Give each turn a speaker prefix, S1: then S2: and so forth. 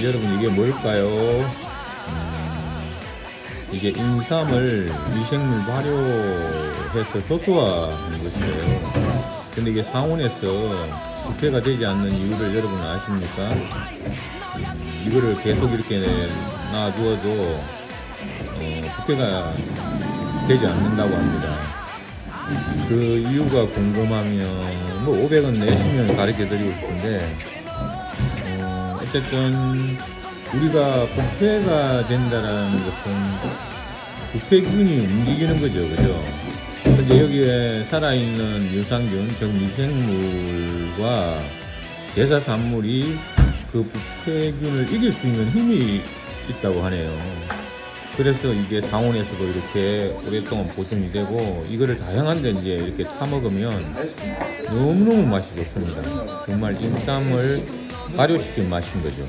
S1: 여러분 이게 뭘까요? 음, 이게 인삼을 미생물 발효해서 효소화하는 것이에요. 근데 이게 상온에서 부패가 되지 않는 이유를 여러분 아십니까? 음, 이거를 계속 이렇게 놔두어도 어, 부패가 되지 않는다고 합니다. 그 이유가 궁금하면 뭐 500원 내시면 가르쳐 드리고 싶은데 어, 어쨌든 우리가 부패가 된다라는 것은 부패균이 움직이는 거죠, 그죠? 근데 여기에 살아있는 유산균, 즉 미생물과 대사산물이 그 부패균을 이길 수 있는 힘이 있다고 하네요. 그래서 이게 상온에서도 이렇게 오랫동안 보존이 되고 이거를 다양한 데 이제 이렇게 타 먹으면 너무너무 맛이 좋습니다. 정말 인삼을 발효시킨 맛인 거죠.